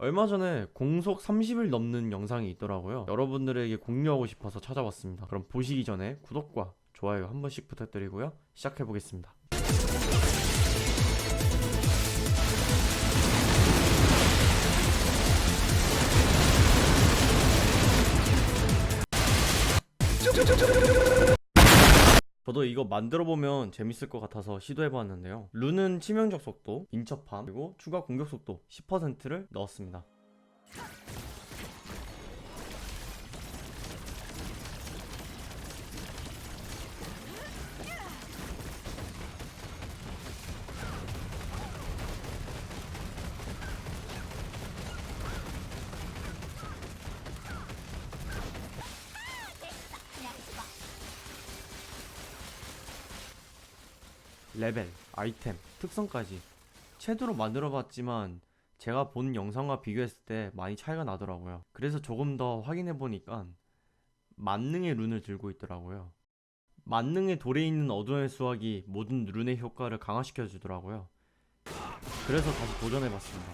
얼마 전에 공속 30일 넘는 영상이 있더라고요. 여러분들에게 공유하고 싶어서 찾아왔습니다. 그럼 보시기 전에 구독과 좋아요 한 번씩 부탁드리고요. 시작해 보겠습니다. 저도 이거 만들어 보면 재밌을 것 같아서 시도해 봤는데요. 룬은 치명적 속도, 인첩함, 그리고 추가 공격 속도 10%를 넣었습니다. 레벨, 아이템, 특성까지 채도로 만들어 봤지만 제가 본 영상과 비교했을 때 많이 차이가 나더라고요. 그래서 조금 더 확인해 보니까 만능의 룬을 들고 있더라고요. 만능의 돌에 있는 어둠의 수학이 모든 룬의 효과를 강화시켜 주더라고요. 그래서 다시 도전해 봤습니다.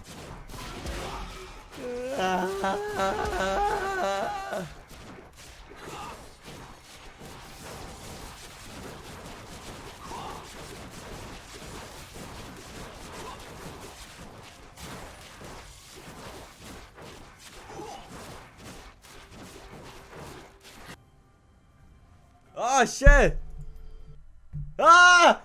아, 쉣! 아!